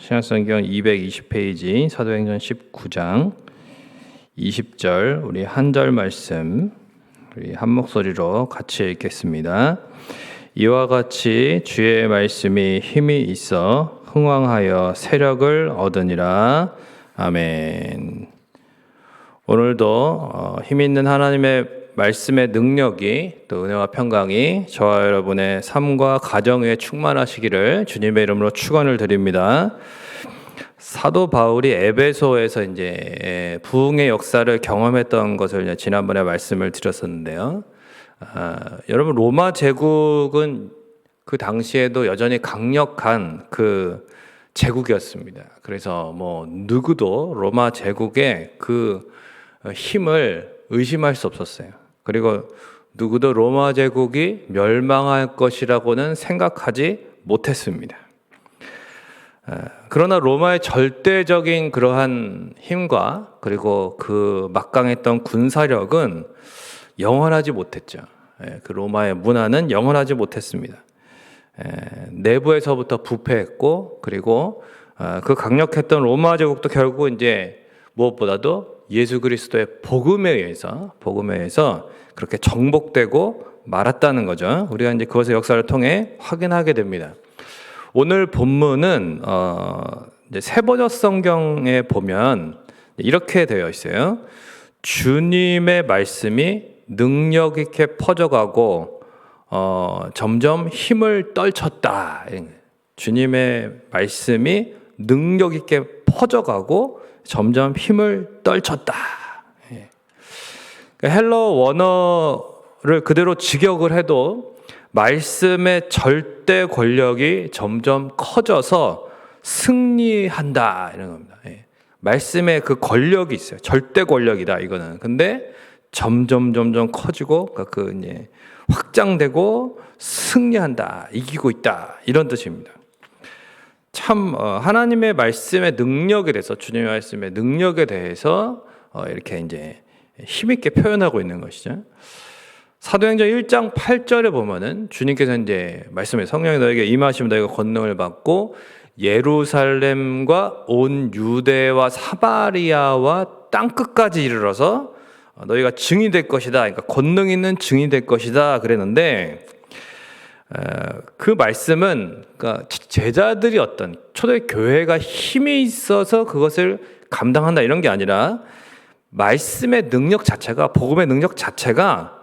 신약성경 220페이지 사도행전 19장 20절 우리 한 절 말씀 우리 한 목소리로 같이 읽겠습니다. 이와 같이 주의 말씀이 힘이 있어 흥왕하여 세력을 얻으니라. 아멘. 오늘도 어, 힘 있는 하나님의 말씀의 능력이 또 은혜와 평강이 저와 여러분의 삶과 가정에 충만하시기를 주님의 이름으로 축원을 드립니다. 사도 바울이 에베소에서 이제 부흥의 역사를 경험했던 것을 지난번에 말씀을 드렸었는데요. 아, 여러분 로마 제국은 그 당시에도 여전히 강력한 그 제국이었습니다. 그래서 뭐 누구도 로마 제국의 그 힘을 의심할 수 없었어요. 그리고 누구도 로마 제국이 멸망할 것이라고는 생각하지 못했습니다. 그러나 로마의 절대적인 그러한 힘과 그리고 그 막강했던 군사력은 영원하지 못했죠. 그 로마의 문화는 영원하지 못했습니다. 내부에서부터 부패했고 그리고 어, 그 강력했던 로마 제국도 결국 이제 무엇보다도 예수 그리스도의 복음에 의해서 복음에 의해서 그렇게 정복되고 말았다는 거죠. 우리가 이제 그것의 역사를 통해 확인하게 됩니다. 오늘 본문은 어 이제 세번역 성경에 보면 이렇게 되어 있어요. 주님의 말씀이 능력 있게 퍼져가고 어 점점 힘을 떨쳤다. 주님의 말씀이 능력 있게 퍼져가고 점점 힘을 떨쳤다. 그러니까 헬러 원어를 그대로 직역을 해도 말씀의 절대 권력이 점점 커져서 승리한다 이런 겁니다. 예. 말씀의 그 권력이 있어요. 절대 권력이다 이거는. 근데 점점 점점 커지고 그러니까 그 이제 확장되고 승리한다, 이기고 있다 이런 뜻입니다. 참 어, 하나님의 말씀의 능력에 대해서 주님의 말씀의 능력에 대해서 어, 이렇게 이제 힘있게 표현하고 있는 것이죠. 사도행전 1장 8절에 보면은 주님께서 이제 말씀에 성령이 너에게 임하시면 너희가 권능을 받고 예루살렘과 온 유대와 사바리아와 땅 끝까지 이르러서 너희가 증이 될 것이다. 그러니까 권능 있는 증이 될 것이다. 그랬는데 그 말씀은 그러니까 제자들이 어떤 초대 교회가 힘이 있어서 그것을 감당한다 이런 게 아니라 말씀의 능력 자체가 복음의 능력 자체가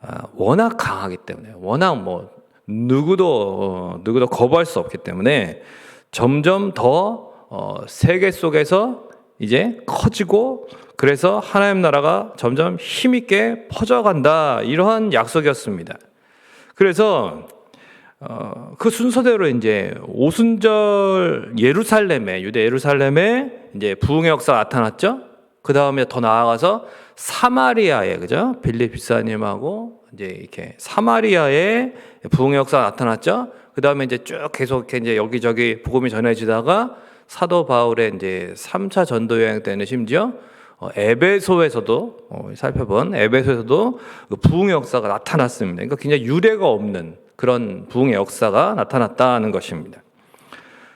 아, 워낙 강하기 때문에 워낙 뭐 누구도 어, 누구도 거부할 수 없기 때문에 점점 더 어, 세계 속에서 이제 커지고 그래서 하나님 나라가 점점 힘있게 퍼져간다 이러한 약속이었습니다. 그래서 어, 그 순서대로 이제 오순절 예루살렘에 유대 예루살렘에 이제 부흥의 역사 나타났죠. 그 다음에 더 나아가서 사마리아에 그죠? 빌립 비사님하고 이제 이렇게 사마리아에 부흥의 역사 나타났죠. 그 다음에 이제 쭉 계속 이제 여기저기 복음이 전해지다가 사도 바울의 이제 3차 전도 여행 때는 심지어 어, 에베소에서도 어, 살펴본 에베소에서도 그 부흥의 역사가 나타났습니다. 그러니까 굉장히 유례가 없는 그런 부흥의 역사가 나타났다는 것입니다.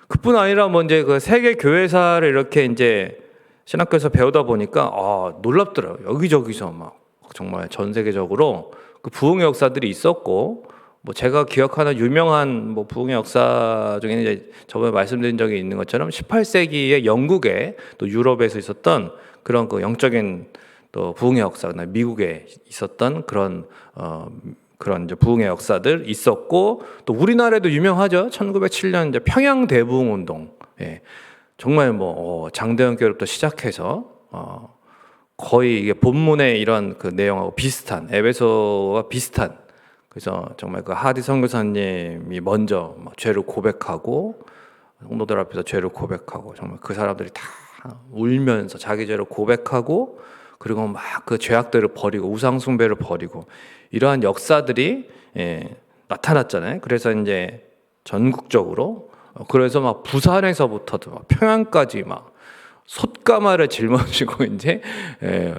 그뿐 아니라 뭐 이제 그 세계 교회사를 이렇게 이제 신학교에서 배우다 보니까 아, 놀랍더라고요. 여기저기서 막 정말 전 세계적으로 그 부흥의 역사들이 있었고 뭐 제가 기억하는 유명한 뭐 부흥의 역사 중에는 이제 저번에 말씀드린 적이 있는 것처럼 18세기에 영국에 또 유럽에서 있었던 그런 그 영적인 또 부흥의 역사나 미국에 있었던 그런 어 그런 이제 부흥의 역사들 있었고 또 우리나라에도 유명하죠. 1907년 이제 평양 대부흥 운동. 예. 정말 뭐 어, 장대현 교회부터 시작해서 어, 거의 이게 본문의 이런 그 내용하고 비슷한 에베소와 비슷한 그래서 정말 그 하디 선교사님이 먼저 막 죄를 고백하고 성도들 앞에서 죄를 고백하고 정말 그 사람들이 다 울면서 자기 죄를 고백하고 그리고 막 그 죄악들을 버리고 우상 숭배를 버리고 이러한 역사들이 예, 나타났잖아요. 그래서 이제 전국적으로 어, 그래서 막 부산에서부터도 막 평양까지 막 솥가마를 짊어지고 이제 에, 예,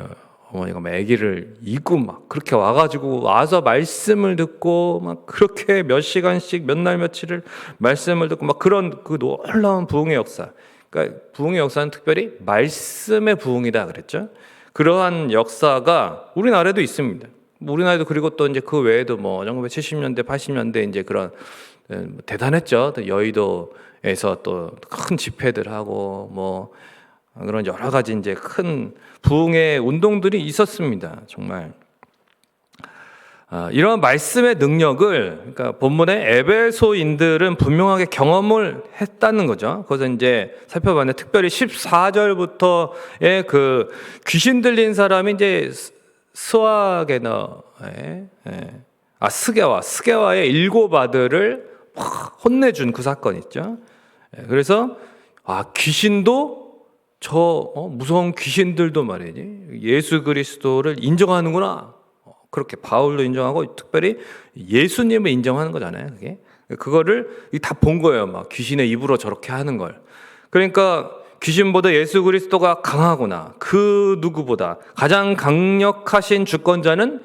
어머니가 막 아기를 입고 막 그렇게 와가지고 와서 말씀을 듣고 막 그렇게 몇 시간씩 몇 날 며칠을 말씀을 듣고 막 그런 그 놀라운 부흥의 역사. 그러니까 부흥의 역사는 특별히 말씀의 부흥이다 그랬죠. 그러한 역사가 우리나라에도 있습니다. 뭐 우리나라에도 그리고 또 이제 그 외에도 뭐 1970년대, 80년대 이제 그런 에, 뭐 대단했죠. 또 여의도에서 또 큰 집회들 하고 뭐 그런 여러 가지 이제 큰 부흥의 운동들이 있었습니다. 정말. 아, 이런 말씀의 능력을 그러니까 본문의 에베소인들은 분명하게 경험을 했다는 거죠. 그래서 이제 살펴봤는데 특별히 14절부터의 그 귀신 들린 사람이 이제 스- 스와게너 예, 예. 아 스게와 스게와의 일곱 아들을 확 혼내준 그 사건 있죠. 예, 그래서 아 귀신도 저 어, 무서운 귀신들도 말이지 예수 그리스도를 인정하는구나. 어, 그렇게 바울도 인정하고 특별히 예수님을 인정하는 거잖아요. 그게 그거를 다 본 거예요. 막 귀신의 입으로 저렇게 하는 걸. 그러니까 귀신보다 예수 그리스도가 강하구나. 그 누구보다 가장 강력하신 주권자는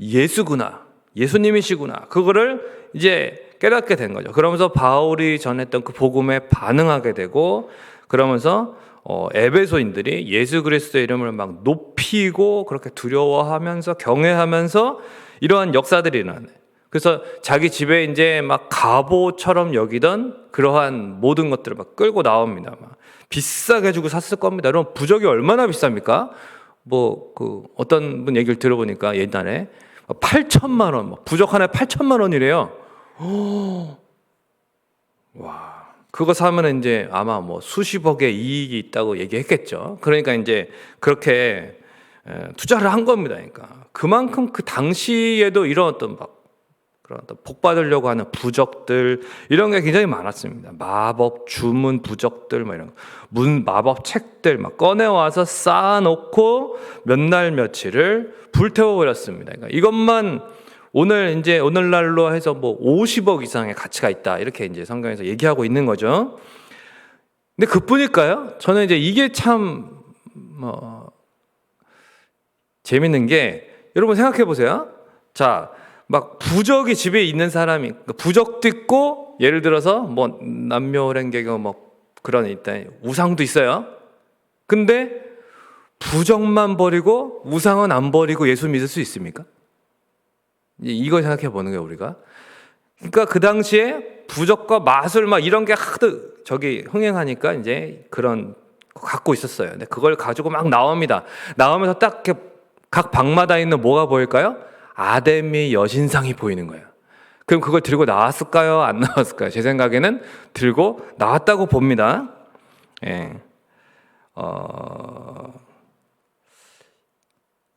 예수구나. 예수님이시구나. 그거를 이제 깨닫게 된 거죠. 그러면서 바울이 전했던 그 복음에 반응하게 되고 그러면서 어, 에베소인들이 예수 그리스도의 이름을 막 높이고 그렇게 두려워하면서 경외하면서 이러한 역사들이 일어나네. 그래서 자기 집에 이제 막 갑오처럼 여기던 그러한 모든 것들을 막 끌고 나옵니다. 막 비싸게 주고 샀을 겁니다. 여러분 부적이 얼마나 비쌉니까? 뭐 그 어떤 분 얘기를 들어보니까 옛날에 8천만 원, 뭐 부적 하나에 8천만 원이래요. 와, 그거 사면 이제 아마 뭐 수십억의 이익이 있다고 얘기했겠죠. 그러니까 이제 그렇게 에, 투자를 한 겁니다. 그러니까 그만큼 그 당시에도 이런 어떤 막 그런 복 받으려고 하는 부적들 이런 게 굉장히 많았습니다. 마법 주문 부적들 뭐 이런 문 마법 책들 막 꺼내 와서 쌓아놓고 몇 날 며칠을 불태워 버렸습니다. 그러니까 이것만 오늘 이제 오늘날로 해서 뭐 50억 이상의 가치가 있다 이렇게 이제 성경에서 얘기하고 있는 거죠. 근데 그뿐일까요? 저는 이제 이게 참 뭐 재밌는 게 여러분 생각해 보세요. 자, 막 부적이 집에 있는 사람이 그러니까 부적도 있고 예를 들어서 뭐 남묘랭개고 뭐 그런 일단 우상도 있어요. 근데 부적만 버리고 우상은 안 버리고 예수 믿을 수 있습니까? 이걸 생각해 보는 거예요 우리가. 그러니까 그 당시에 부적과 마술 막 이런 게 하도 저기 흥행하니까 이제 그런 거 갖고 있었어요. 근데 그걸 가지고 막 나옵니다. 나오면서 딱 각 방마다 있는 뭐가 보일까요? 아데미 여신상이 보이는 거예요. 그럼 그걸 들고 나왔을까요? 안 나왔을까요? 제 생각에는 들고 나왔다고 봅니다. 예. 어...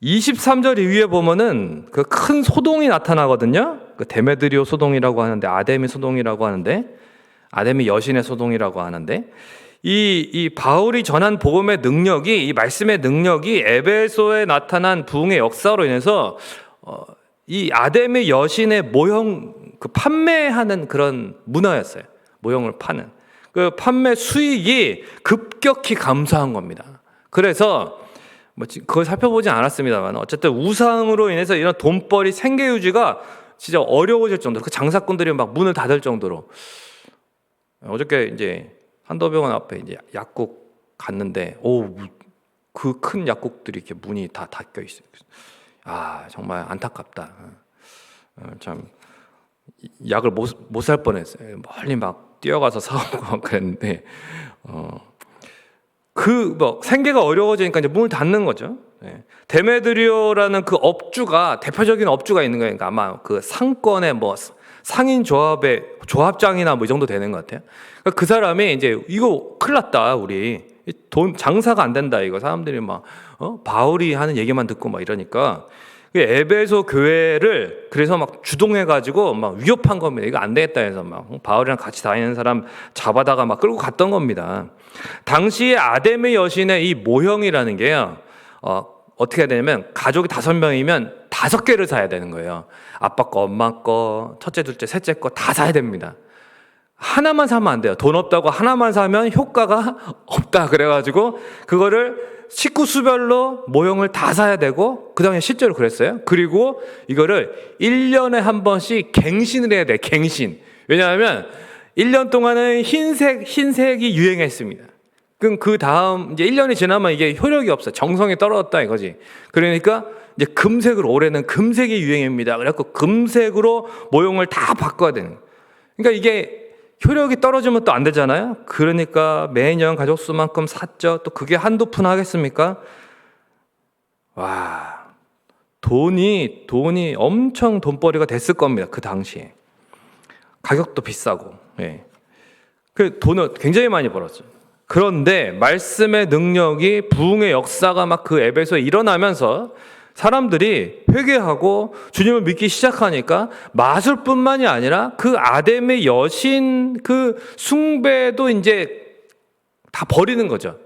23절 이후에 보면은 그 큰 소동이 나타나거든요. 그 데메드리오 소동이라고 하는데 아데미 소동이라고 하는데 아데미 여신의 소동이라고 하는데 이, 이 바울이 전한 복음의 능력이 이 말씀의 능력이 에베소에 나타난 부흥의 역사로 인해서 어, 이 아데미 여신의 모형 그 판매하는 그런 문화였어요. 모형을 파는 그 판매 수익이 급격히 감소한 겁니다. 그래서 뭐 지- 그걸 살펴보진 않았습니다만 어쨌든 우상으로 인해서 이런 돈벌이 생계 유지가 진짜 어려워질 정도로 그 장사꾼들이 막 문을 닫을 정도로 어저께 이제 한도병원 앞에 이제 약국 갔는데 오 그 큰 약국들이 이렇게 문이 다 닫혀 있어요. 아 정말 안타깝다. 어, 참 약을 못 못 살 뻔했어요. 멀리 막 뛰어가서 사오고 막 그랬는데 어. 그 뭐 생계가 어려워지니까 이제 문을 닫는 거죠. 예. 데메드리오라는 그 업주가 대표적인 업주가 있는 거예요. 그러니까 아마 그 상권의 뭐 상인 조합의 조합장이나 뭐 이 정도 되는 것 같아요. 그러니까 그 사람이 이제 이거 큰일 났다 우리 이돈 장사가 안 된다 이거 사람들이 막 어? 바울이 하는 얘기만 듣고 막 이러니까 그 에베소 교회를 그래서 막 주동해 가지고 막 위협한 겁니다. 이거 안 되겠다 해서 막 바울이랑 같이 다니는 사람 잡아다가 막 끌고 갔던 겁니다. 당시에 아데미 여신의 이 모형이라는 게요. 어, 어떻게 해야 되냐면 가족이 다섯 명이면 다섯 개를 사야 되는 거예요. 아빠 거, 엄마 거, 첫째, 둘째, 셋째 거 다 사야 됩니다. 하나만 사면 안 돼요. 돈 없다고 하나만 사면 효과가 없다. 그래가지고 그거를 식구 수별로 모형을 다 사야 되고 그 다음에 실제로 그랬어요. 그리고 이거를 1년에 한 번씩 갱신을 해야 돼. 갱신. 왜냐하면 1년 동안은 흰색, 흰색이 유행했습니다. 그럼 그 다음 이제 1년이 지나면 이게 효력이 없어. 정성이 떨어졌다 이거지. 그러니까 이제 금색으로 올해는 금색이 유행입니다. 그래갖고 금색으로 모형을 다 바꿔야 되는. 그러니까 이게 효력이 떨어지면 또 안 되잖아요. 그러니까 매년 가족 수만큼 샀죠. 또 그게 한두 푼 하겠습니까? 와, 돈이 돈이 엄청 돈벌이가 됐을 겁니다. 그 당시에 가격도 비싸고, 예. 그 돈을 굉장히 많이 벌었죠. 그런데 말씀의 능력이 부흥의 역사가 막 그 앱에서 일어나면서 사람들이 회개하고 주님을 믿기 시작하니까 마술뿐만이 아니라 그 아담의 여신 그 숭배도 이제 다 버리는 거죠.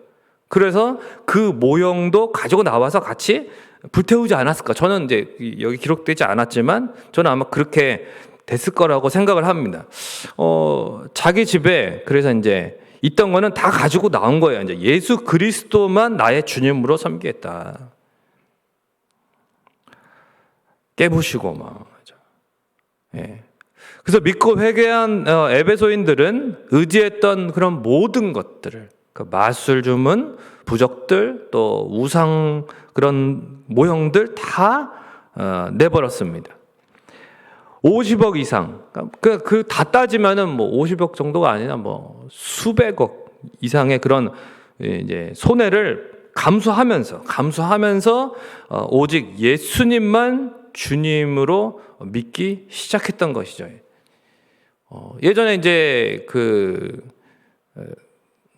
그래서 그 모형도 가지고 나와서 같이 불태우지 않았을까? 저는 이제 여기 기록되지 않았지만 저는 아마 그렇게 됐을 거라고 생각을 합니다. 어, 자기 집에 그래서 이제 있던 거는 다 가지고 나온 거예요. 이제 예수 그리스도만 나의 주님으로 섬기겠다. 깨부시고 막. 예. 그래서 믿고 회개한 어, 에베소인들은 의지했던 그런 모든 것들을 그 마술 주문, 부적들, 또 우상 그런 모형들 다 어, 내버렸습니다. 50억 이상, 그, 그 다 따지면은 뭐 50억 정도가 아니라 뭐 수백억 이상의 그런 이제 손해를 감수하면서, 감수하면서 어, 오직 예수님만 주님으로 믿기 시작했던 것이죠. 어, 예전에 이제 그 어,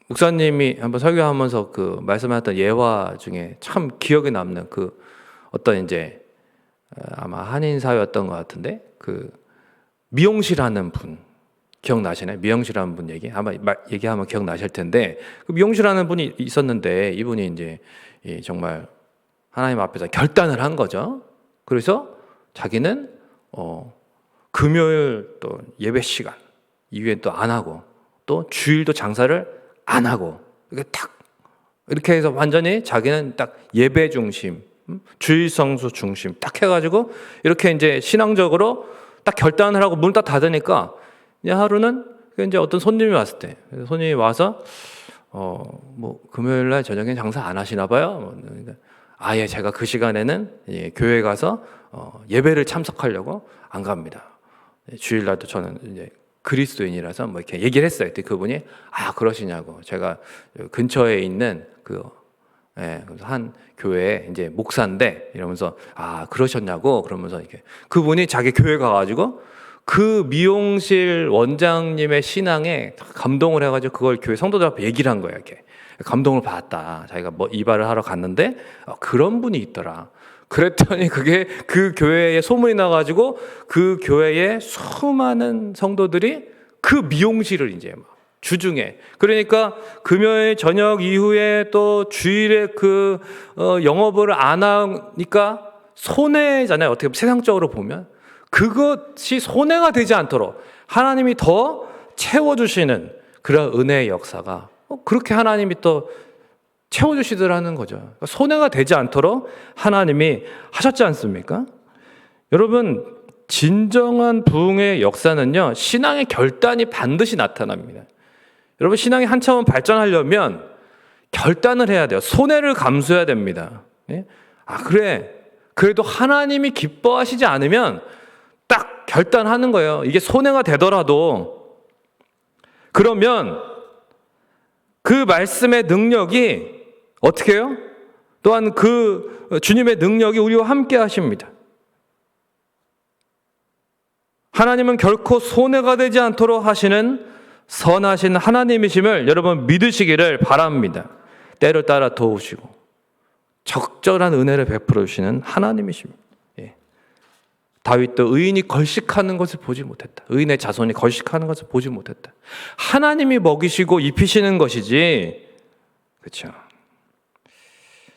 목사님이 한번 설교하면서 그 말씀하셨던 예화 중에 참 기억에 남는 그 어떤 이제 어, 아마 한인 사회였던 것 같은데 그 미용실 하는 분 기억나시나요? 미용실 하는 분 얘기 아마 말, 얘기하면 기억나실 텐데 그 미용실 하는 분이 있었는데 이분이 이제 이 정말 하나님 앞에서 결단을 한 거죠. 그래서 자기는 어, 금요일 또 예배 시간 이후에 또 안 하고 또 주일도 장사를 안 하고 이게 딱 이렇게 해서 완전히 자기는 딱 예배 중심, 음? 주일 성수 중심 딱 해가지고 이렇게 이제 신앙적으로 딱 결단을 하고 문을 딱 닫으니까 이제 하루는 이제 어떤 손님이 왔을 때 손님이 와서 어 뭐 금요일 날 저녁에 장사 안 하시나 봐요. 뭐, 아예 제가 그 시간에는 예, 교회 가서 어, 예배를 참석하려고 안 갑니다. 예, 주일날도 저는 이제 그리스도인이라서 뭐 이렇게 얘기를 했어요. 그때 그분이 아 그러시냐고 제가 근처에 있는 그 예, 한 교회 이제 목사인데 이러면서 아 그러셨냐고 그러면서 이렇게 그분이 자기 교회 가가지고 그 미용실 원장님의 신앙에 감동을 해가지고 그걸 교회 성도들 앞에 얘기를 한 거예요. 이렇게 감동을 받았다. 자기가 뭐 이발을 하러 갔는데 어, 그런 분이 있더라. 그랬더니 그게 그 교회에 소문이 나가지고 그 교회에 수많은 성도들이 그 미용실을 이제 막 주중에 그러니까 금요일 저녁 이후에 또 주일에 그 어, 영업을 안 하니까 손해잖아요. 어떻게 세상적으로 보면 그것이 손해가 되지 않도록 하나님이 더 채워주시는 그런 은혜의 역사가 어, 그렇게 하나님이 또 채워주시더라는 거죠. 그러니까 손해가 되지 않도록 하나님이 하셨지 않습니까? 여러분, 진정한 부흥의 역사는요, 신앙의 결단이 반드시 나타납니다. 여러분, 신앙이 한참은 발전하려면 결단을 해야 돼요. 손해를 감수해야 됩니다. 예? 아, 그래. 그래도 하나님이 기뻐하시지 않으면 딱 결단하는 거예요. 이게 손해가 되더라도. 그러면 그 말씀의 능력이 어떻게 해요? 또한 그 주님의 능력이 우리와 함께 하십니다. 하나님은 결코 손해가 되지 않도록 하시는 선하신 하나님이심을 여러분 믿으시기를 바랍니다. 때를 따라 도우시고 적절한 은혜를 베풀어 주시는 하나님이십니다. 예. 다윗도 의인이 걸식하는 것을 보지 못했다. 의인의 자손이 걸식하는 것을 보지 못했다. 하나님이 먹이시고 입히시는 것이지. 그렇죠.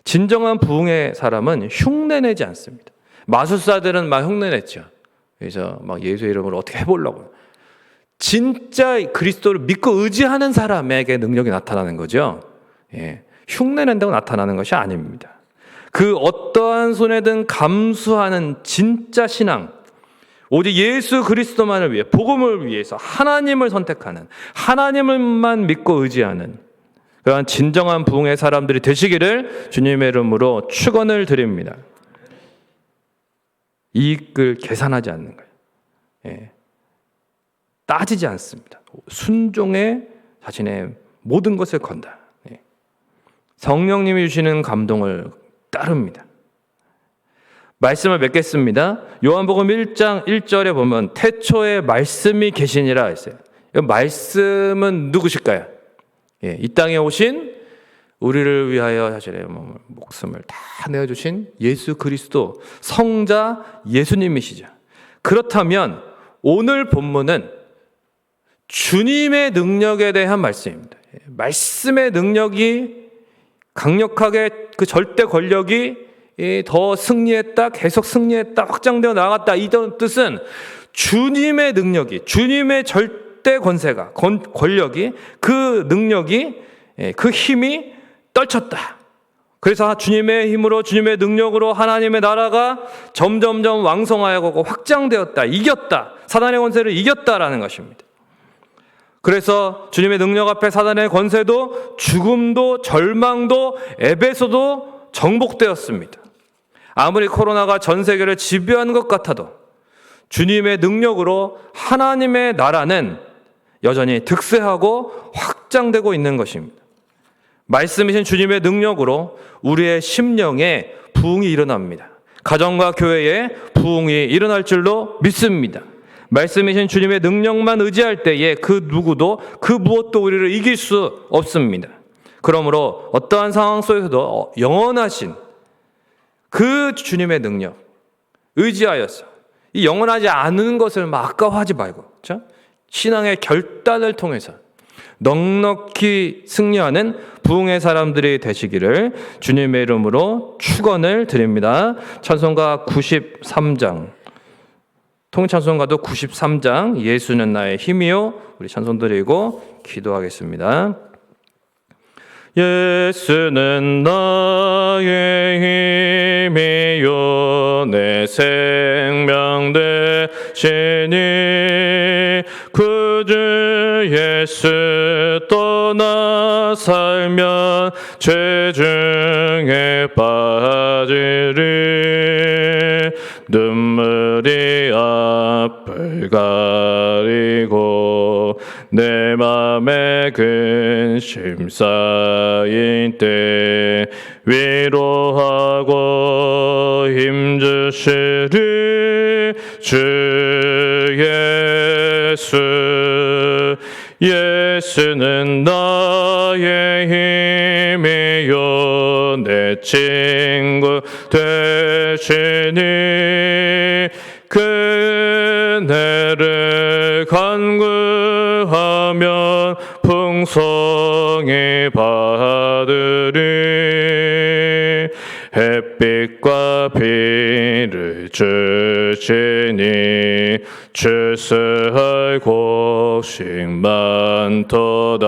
진정한 부흥의 사람은 흉내내지 않습니다. 마술사들은 막 흉내냈죠. 그래서 막 예수 이름으로 어떻게 해보려고. 진짜 그리스도를 믿고 의지하는 사람에게 능력이 나타나는 거죠. 예. 흉내낸다고 나타나는 것이 아닙니다. 그 어떠한 손해든 감수하는 진짜 신앙, 오직 예수 그리스도만을 위해 복음을 위해서 하나님을 선택하는 하나님을만 믿고 의지하는 그러한 진정한 부흥의 사람들이 되시기를 주님의 이름으로 축원을 드립니다. 이익을 계산하지 않는 거예요. 예. 따지지 않습니다. 순종에 자신의 모든 것을 건다. 예. 성령님이 주시는 감동을 따릅니다. 말씀을 맺겠습니다. 요한복음 1장 1절에 보면 태초에 말씀이 계시니라 했어요. 말씀은 누구실까요? 예, 이 땅에 오신 우리를 위하여 자신의 몸을, 목숨을 다 내어주신 예수 그리스도 성자 예수님이시죠. 그렇다면 오늘 본문은 주님의 능력에 대한 말씀입니다. 예, 말씀의 능력이 강력하게 그 절대 권력이 더 승리했다, 계속 승리했다, 확장되어 나갔다. 이런 뜻은 주님의 능력이, 주님의 절대 권세가, 권력이, 그 능력이, 예, 그 힘이 떨쳤다. 그래서 주님의 힘으로, 주님의 능력으로 하나님의 나라가 점점점 왕성하고 확장되었다, 이겼다. 사단의 권세를 이겼다라는 것입니다. 그래서 주님의 능력 앞에 사단의 권세도 죽음도 절망도 에베소도 정복되었습니다. 아무리 코로나가 전 세계를 지배하는 것 같아도 주님의 능력으로 하나님의 나라는 여전히 득세하고 확장되고 있는 것입니다. 말씀이신 주님의 능력으로 우리의 심령에 부흥이 일어납니다. 가정과 교회에 부흥이 일어날 줄로 믿습니다. 말씀이신 주님의 능력만 의지할 때에 그 누구도 그 무엇도 우리를 이길 수 없습니다. 그러므로 어떠한 상황 속에서도 영원하신 그 주님의 능력 의지하였어. 이 영원하지 않은 것을 막 아까워하지 말고, 그렇죠? 신앙의 결단을 통해서 넉넉히 승리하는 부흥의 사람들이 되시기를 주님의 이름으로 축원을 드립니다. 찬송가 93장. 통찬송가도 93장 예수는 나의 힘이요. 우리 찬송 드리고 기도하겠습니다. 예수는 나의 힘이요. 내 생명 되시니 그주 예수 떠나 살면 죄중에 빠지리 눈물이 앞을 가리고 내 맘에 근심 쌓인 때 위로하고 힘주시리 주 예수. 예수는 나의 힘이요. 내 친구 되시니 그네를 간구하면 풍성히 받으리. 햇빛과 비를 주시니 주스할 곡식 많도다.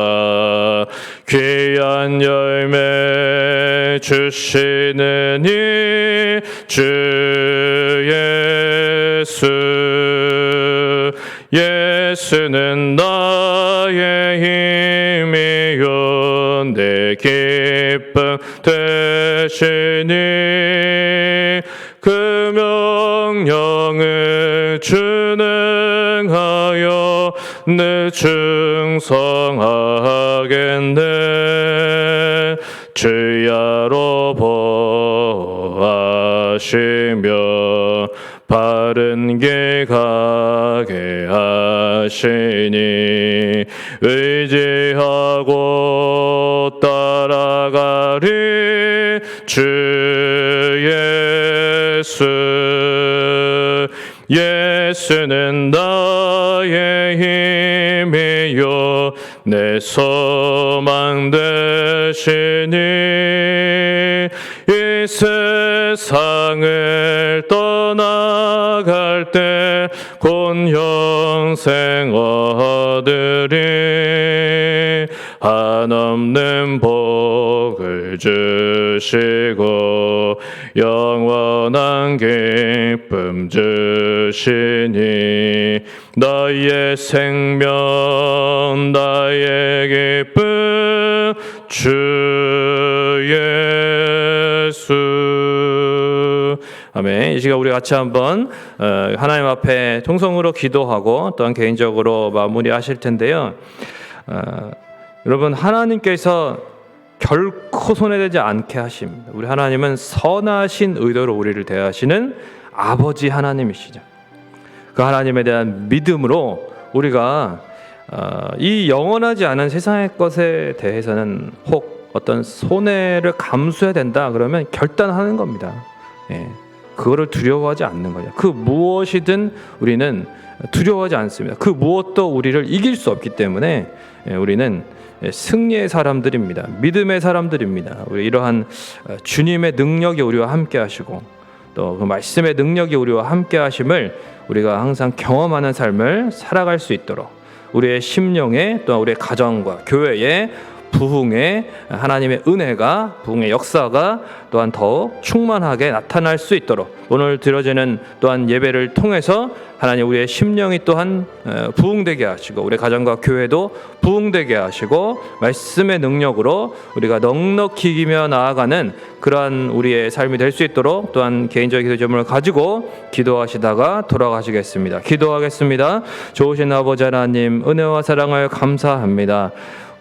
귀한 열매 주시느니 주 예수 예수는 나의 힘이요 내 기쁨 되시니. 그 명령을 준행하여 내 충성하겠네. 주야로 보 하시며 바른 길 가게 하시니 의지하고 따라가리 주 예수. 예수는 나의 힘이요. 내 소망 되시니 이세 상을 떠나갈 때 곧 영생 얻 자녀들이 한없는 복을 주시고 영원한 기쁨 주시니 나의 생명 나의 기쁨 주 아멘. 이 시간 우리 같이 한번 어, 하나님 앞에 통성으로 기도하고 또한 개인적으로 마무리하실 텐데요. 어, 여러분 하나님께서 결코 손해되지 않게 하십니다. 우리 하나님은 선하신 의도로 우리를 대하시는 아버지 하나님이시죠. 그 하나님에 대한 믿음으로 우리가 어, 이 영원하지 않은 세상의 것에 대해서는 혹 어떤 손해를 감수해야 된다 그러면 결단하는 겁니다. 예. 그거를 두려워하지 않는 거죠. 그 무엇이든 우리는 두려워하지 않습니다. 그 무엇도 우리를 이길 수 없기 때문에 예, 우리는 승리의 사람들입니다. 믿음의 사람들입니다. 우리 이러한 어, 주님의 능력이 우리와 함께 하시고 또 그 말씀의 능력이 우리와 함께 하심을 우리가 항상 경험하는 삶을 살아갈 수 있도록 우리의 심령에 또 우리의 가정과 교회에 부흥의 하나님의 은혜가 부흥의 역사가 또한 더욱 충만하게 나타날 수 있도록 오늘 드려지는 또한 예배를 통해서 하나님 우리의 심령이 또한 어, 부흥되게 하시고 우리 가정과 교회도 부흥되게 하시고 말씀의 능력으로 우리가 넉넉히 이기며 나아가는 그러한 우리의 삶이 될 수 있도록 또한 개인적인 기도점을 가지고 기도하시다가 돌아가시겠습니다. 기도하겠습니다. 좋으신 아버지 하나님 은혜와 사랑을 감사합니다.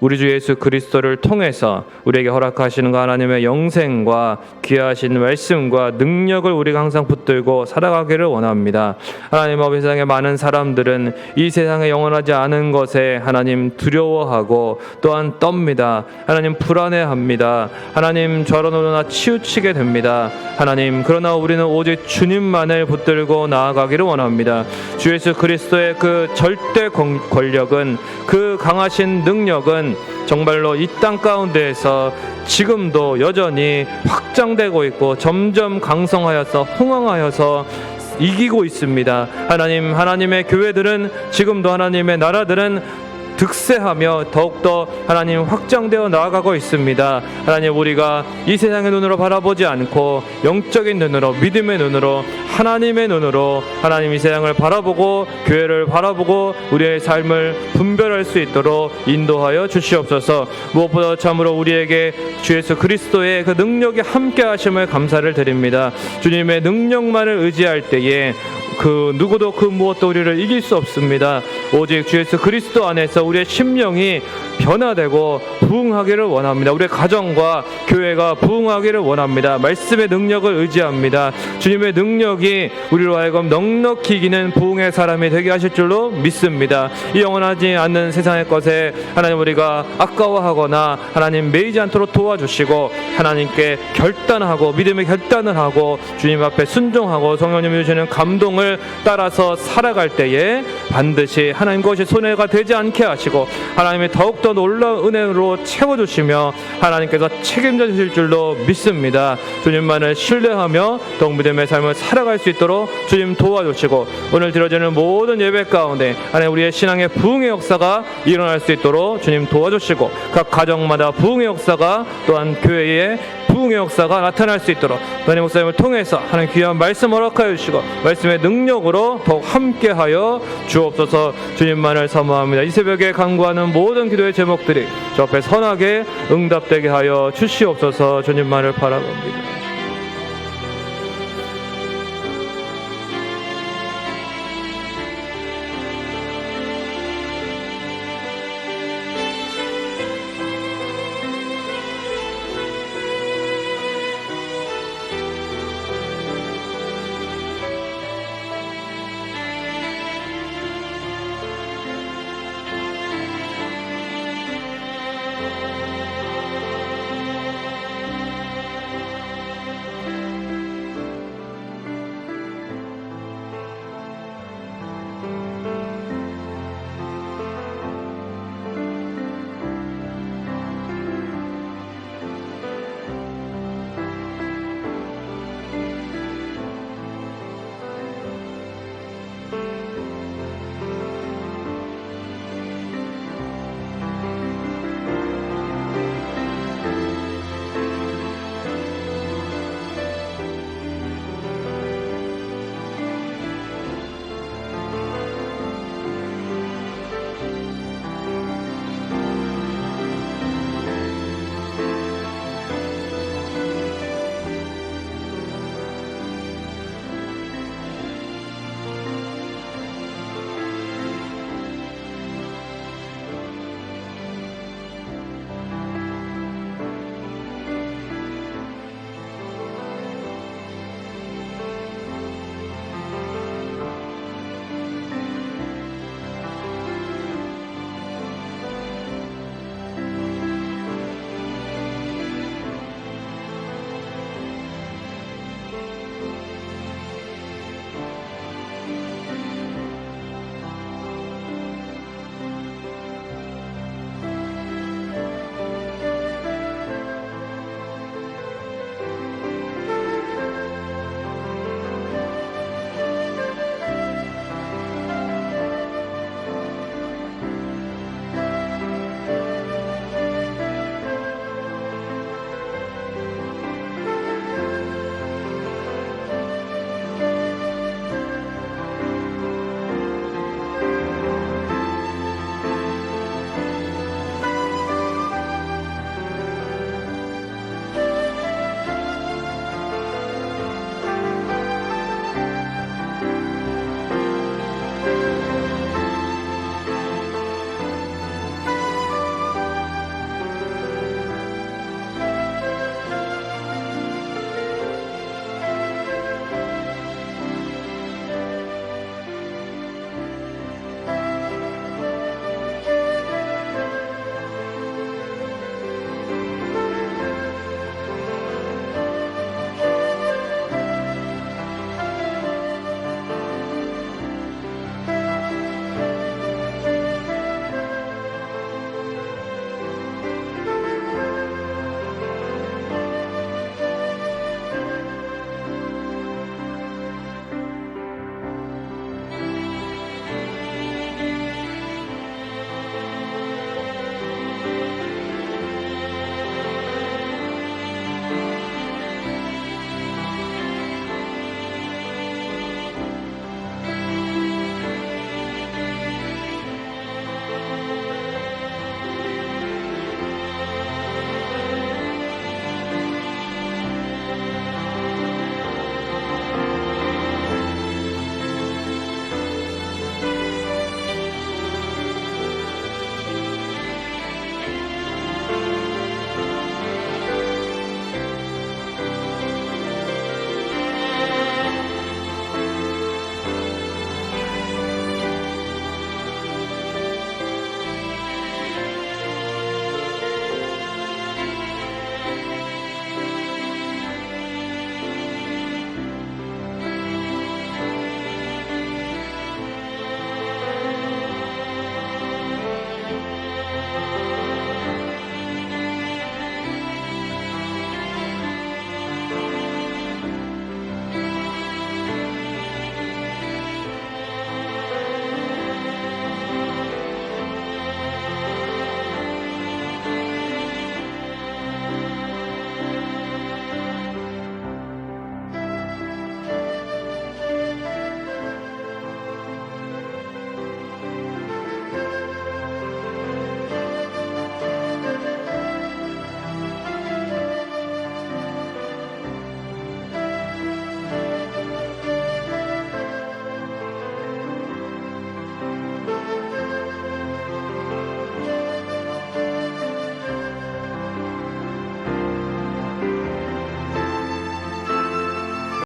우리 주 예수 그리스도를 통해서 우리에게 허락하시는 그 하나님의 영생과 귀하신 말씀과 능력을 우리가 항상 붙들고 살아가기를 원합니다. 하나님 아버지 세상에 많은 사람들은 이 세상에 영원하지 않은 것에 하나님 두려워하고 또한 떱니다. 하나님 불안해합니다. 하나님 저러노나 치우치게 됩니다. 하나님 그러나 우리는 오직 주님만을 붙들고 나아가기를 원합니다. 주 예수 그리스도의 그 절대 권력은 그 강하신 능력은 정말로 이 땅 가운데에서 지금도 여전히 확장되고 있고 점점 강성하여서 흥황하여서 이기고 있습니다. 하나님, 하나님의 교회들은 지금도 하나님의 나라들은 득세하며 더욱더 하나님 확장되어 나아가고 있습니다. 하나님 우리가 이 세상의 눈으로 바라보지 않고 영적인 눈으로 믿음의 눈으로 하나님의 눈으로 하나님 이 세상을 바라보고 교회를 바라보고 우리의 삶을 분별할 수 있도록 인도하여 주시옵소서. 무엇보다 참으로 우리에게 주 예수 그리스도의 그 능력이 함께 하심을 감사를 드립니다. 주님의 능력만을 의지할 때에 그 누구도 그 무엇도 우리를 이길 수 없습니다. 오직 주 예수 그리스도 안에서 우리의 심령이 변화되고 부흥하기를 원합니다. 우리의 가정과 교회가 부흥하기를 원합니다. 말씀의 능력을 의지합니다. 주님의 능력이 우리로 하여금 넉넉히 이기는 부흥의 사람이 되게 하실 줄로 믿습니다. 이 영원하지 않는 세상의 것에 하나님 우리가 아까워하거나 하나님 매이지 않도록 도와주시고 하나님께 결단하고 믿음의 결단을 하고 주님 앞에 순종하고 성령님이 주시는 감동을 따라서 살아갈 때에 반드시 하나님 것이 손해가 되지 않게 하시고 하나님이 더욱 더 놀라운 은혜로 채워주시며 하나님께서 책임져 주실 줄로 믿습니다. 주님만을 신뢰하며 믿음의 삶을 살아갈 수 있도록 주님 도와주시고 오늘 드려지는 모든 예배 가운데 하나님 우리의 신앙의 부흥의 역사가 일어날 수 있도록 주님 도와주시고 각 가정마다 부흥의 역사가 또한 교회의 부흥의 역사가 나타날 수 있도록 하나님 목사님을 통해서 하나님 귀한 말씀 허락하여 주시고 말씀의 능력으로 더욱 함께하여 주옵소서 주님만을 사모합니다. 이 새벽에 간구하는 모든 제목들이 저 앞에 선하게 응답되게 하여 주시옵소서 주님만을 바라봅니다.